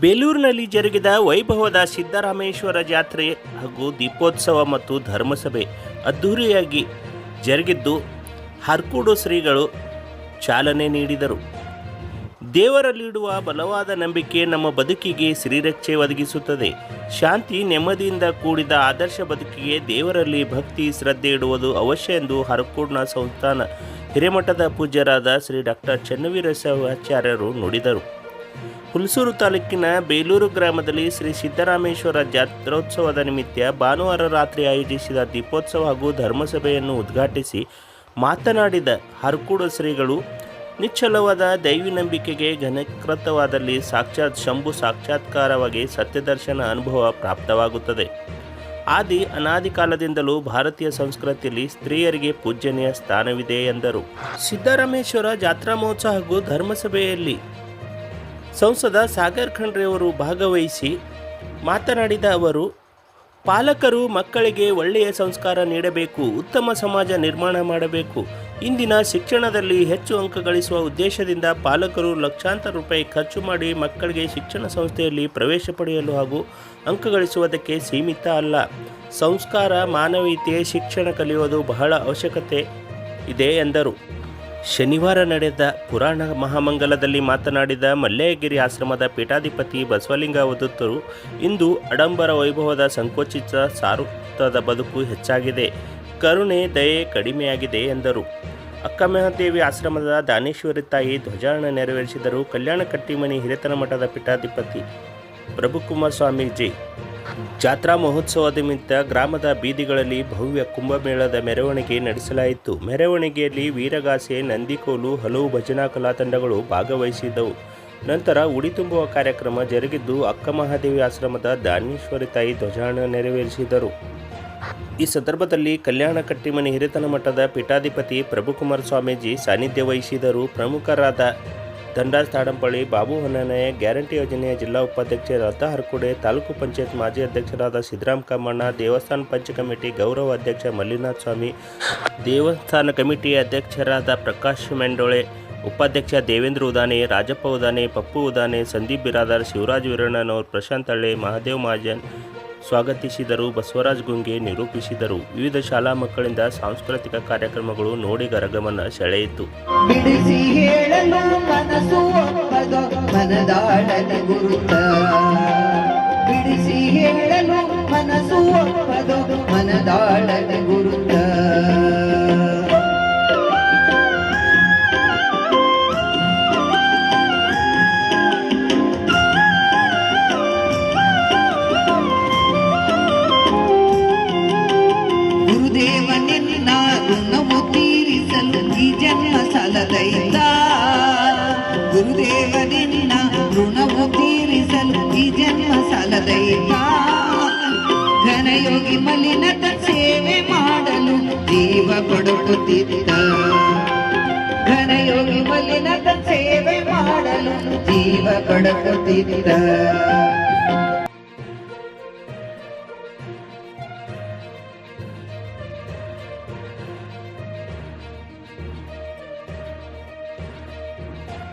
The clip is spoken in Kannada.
ಬೇಲೂರಿನಲ್ಲಿ ಜರುಗಿದ ವೈಭವದ ಸಿದ್ದರಾಮೇಶ್ವರ ಜಾತ್ರೆ ಹಾಗೂ ದೀಪೋತ್ಸವ ಮತ್ತು ಧರ್ಮಸಭೆ ಅದ್ಧೂರಿಯಾಗಿ ಜರುಗಿದ್ದು ಹರ್ಕೂಡು ಶ್ರೀಗಳು ಚಾಲನೆ ನೀಡಿದರು. ದೇವರಲ್ಲಿಡುವ ಬಲವಾದ ನಂಬಿಕೆ ನಮ್ಮ ಬದುಕಿಗೆ ಶ್ರೀರಕ್ಷೆ ಒದಗಿಸುತ್ತದೆ. ಶಾಂತಿ ನೆಮ್ಮದಿಯಿಂದ ಕೂಡಿದ ಆದರ್ಶ ಬದುಕಿಗೆ ದೇವರಲ್ಲಿ ಭಕ್ತಿ ಶ್ರದ್ಧೆ ಇಡುವುದು ಅವಶ್ಯ ಎಂದು ಹರಕೂಡ್ನ ಸಂಸ್ಥಾನ ಹಿರೇಮಠದ ಪೂಜ್ಯರಾದ ಶ್ರೀ ಡಾಕ್ಟರ್ ಚನ್ನವೀರ ಆಚಾರ್ಯರು ನುಡಿದರು. ಹುಲ್ಸೂರು ತಾಲೂಕಿನ ಬೇಲೂರು ಗ್ರಾಮದಲ್ಲಿ ಶ್ರೀ ಸಿದ್ದರಾಮೇಶ್ವರ ಜಾತ್ರೋತ್ಸವದ ನಿಮಿತ್ತ ಭಾನುವಾರ ರಾತ್ರಿ ಆಯೋಜಿಸಿದ ದೀಪೋತ್ಸವ ಹಾಗೂ ಧರ್ಮಸಭೆಯನ್ನು ಉದ್ಘಾಟಿಸಿ ಮಾತನಾಡಿದ ಹರ್ಕೂಡ ಶ್ರೀಗಳು ನಿಚ್ಚಲವಾದ ದೈವಿ ನಂಬಿಕೆಗೆ ಘನಕೃತವಾದಲ್ಲಿ ಸಾಕ್ಷಾತ್ ಶಂಭು ಸಾಕ್ಷಾತ್ಕಾರವಾಗಿ ಸತ್ಯದರ್ಶನ ಅನುಭವ ಪ್ರಾಪ್ತವಾಗುತ್ತದೆ. ಆದಿ ಅನಾದಿ ಕಾಲದಿಂದಲೂ ಭಾರತೀಯ ಸಂಸ್ಕೃತಿಯಲ್ಲಿ ಸ್ತ್ರೀಯರಿಗೆ ಪೂಜ್ಯನೀಯ ಸ್ಥಾನವಿದೆ ಎಂದರು. ಸಿದ್ದರಾಮೇಶ್ವರ ಜಾತ್ರಾ ಮಹೋತ್ಸವ ಹಾಗೂ ಧರ್ಮಸಭೆಯಲ್ಲಿ ಸಂಸದ ಸಾಗರ್ ಖಂಡ್ರೆಯವರು ಭಾಗವಹಿಸಿ ಮಾತನಾಡಿದ ಅವರು, ಪಾಲಕರು ಮಕ್ಕಳಿಗೆ ಒಳ್ಳೆಯ ಸಂಸ್ಕಾರ ನೀಡಬೇಕು, ಉತ್ತಮ ಸಮಾಜ ನಿರ್ಮಾಣ ಮಾಡಬೇಕು. ಇಂದಿನ ಶಿಕ್ಷಣದಲ್ಲಿ ಹೆಚ್ಚು ಅಂಕ ಗಳಿಸುವ ಉದ್ದೇಶದಿಂದ ಪಾಲಕರು ಲಕ್ಷಾಂತರ ರೂಪಾಯಿ ಖರ್ಚು ಮಾಡಿ ಮಕ್ಕಳಿಗೆ ಶಿಕ್ಷಣ ಸಂಸ್ಥೆಯಲ್ಲಿ ಪ್ರವೇಶ ಪಡೆಯಲು ಹಾಗೂ ಅಂಕ ಗಳಿಸುವುದಕ್ಕೆ ಸೀಮಿತ ಅಲ್ಲ. ಸಂಸ್ಕಾರ ಮಾನವೀಯತೆ, ಶಿಕ್ಷಣ ಕಲಿಯುವುದು ಬಹಳ ಅವಶ್ಯಕತೆ ಇದೆ ಎಂದರು. ಶನಿವಾರ ನಡೆದ ಪುರಾಣ ಮಹಾಮಂಗಲದಲ್ಲಿ ಮಾತನಾಡಿದ ಮಲ್ಲೇಗಿರಿ ಆಶ್ರಮದ ಪೀಠಾಧಿಪತಿ ಬಸವಲಿಂಗ ಅವಧೂತರು ಇಂದು ಅಡಂಬರ ವೈಭವದ ಸಂಕೋಚಿತ ಸಾರುತ್ತದ ಬದುಕು ಹೆಚ್ಚಾಗಿದೆ. ಕರುಣೆ, ದಯೆ ಕಡಿಮೆಯಾಗಿದೆ ಎಂದರು. ಅಕ್ಕಮಹಾದೇವಿ ಆಶ್ರಮದ ದಾನೇಶ್ವರಿ ತಾಯಿ ಧ್ವಜಾರಣ ನೆರವೇರಿಸಿದರು. ಕಲ್ಯಾಣ ಕಟ್ಟಿಮನಿ ಹಿರೇತನ ಮಠದ ಪೀಠಾಧಿಪತಿ ಪ್ರಭುಕುಮಾರ್ ಸ್ವಾಮೀಜಿ ಜಾತ್ರಾ ಮಹೋತ್ಸವದ ನಿಮಿತ್ತ ಗ್ರಾಮದ ಬೀದಿಗಳಲ್ಲಿ ಭವ್ಯ ಕುಂಭಮೇಳದ ಮೆರವಣಿಗೆ ನಡೆಸಲಾಯಿತು. ಮೆರವಣಿಗೆಯಲ್ಲಿ ವೀರಗಾಸೆ, ನಂದಿಕೋಲು, ಹಲವು ಭಜನಾ ಕಲಾ ತಂಡಗಳು ಭಾಗವಹಿಸಿದ್ದವು. ನಂತರ ಉಡಿ ತುಂಬುವ ಕಾರ್ಯಕ್ರಮ ಜರುಗಿದ್ದು ಅಕ್ಕ ಮಹಾದೇವಿ ಆಶ್ರಮದ ದಾನೇಶ್ವರಿ ತಾಯಿ ಧ್ವಜಾರೋಹಣ ನೆರವೇರಿಸಿದರು. ಈ ಸಂದರ್ಭದಲ್ಲಿ ಕಲ್ಯಾಣ ಕಟ್ಟಿಮನೆ ಹಿರಿತನ ಮಠದ ಪೀಠಾಧಿಪತಿ ಪ್ರಭುಕುಮಾರ ಸ್ವಾಮೀಜಿ ಸಾನ್ನಿಧ್ಯ ವಹಿಸಿದರು ಪ್ರಮುಖರಾದ ದಂಡಾಸ್ ತಾಡಂಪಳ್ಳಿ ಬಾಬು ಹೊನ್ನನೆ ಗ್ಯಾರಂಟಿ ಯೋಜನೆಯ ಜಿಲ್ಲಾ ಉಪಾಧ್ಯಕ್ಷೆ ಲತಾ ಹರ್ಕುಡೆ, ತಾಲೂಕು ಪಂಚಾಯತ್ ಮಾಜಿ ಅಧ್ಯಕ್ಷರಾದ ಸಿದ್ದರಾಮ್ ಕಮ್ಮಣ್ಣ, ದೇವಸ್ಥಾನ ಪಂಚ ಕಮಿಟಿ ಗೌರವ ಅಧ್ಯಕ್ಷ ಮಲ್ಲಿನಾಥ್ ಸ್ವಾಮಿ, ದೇವಸ್ಥಾನ ಕಮಿಟಿ ಅಧ್ಯಕ್ಷರಾದ ಪ್ರಕಾಶ್ ಮೆಂಡೋಳೆ, ಉಪಾಧ್ಯಕ್ಷ ದೇವೇಂದ್ರ ಉದಾನೆ, ರಾಜಪ್ಪ ಉದಾನೆ, ಪಪ್ಪು ಉದಾನೆ, ಸಂದೀಪ್ ಬಿರಾದಾರ್, ಶಿವರಾಜ್ ವೀರಣ್ಣನವರ್, ಪ್ರಶಾಂತ್ ಹಳ್ಳೆ, ಮಹಾದೇವ್ ಮಹಾಜನ್ ಸ್ವಾಗತಿಸಿದರು. ಬಸವರಾಜ್ ಗುಂಗೆ ನಿರೂಪಿಸಿದರು. ವಿವಿಧ ಶಾಲಾ ಮಕ್ಕಳಿಂದ ಸಾಂಸ್ಕೃತಿಕ ಕಾರ್ಯಕ್ರಮಗಳು ನೋಡಿಗರ ಗಮನ ಸೆಳೆಯಿತು. ಬಿಡಿಸಿ ಹೇಳಲು ಮನಸ್ಸು ಒಪ್ಪದು ಋಣವು ತೀರಿಸಲು ಈ ಜನ್ಮ ಸಲದೈತ ಗುರುದೇವನಿನ್ನ ಋಣವು ತೀರಿಸಲು ಈ ಜನ್ಮ ಸಲದೈತ ಘನಯೋಗಿ ಮಲಿನದ ಸೇವೆ ಮಾಡಲು ಜೀವ ಕೊಡುತ್ತಿದ್ದ ಘನಯೋಗಿ ಮಲಿನದ ಸೇವೆ ಮಾಡಲು ಜೀವ ಕೊಡುತ್ತಿದ್ದ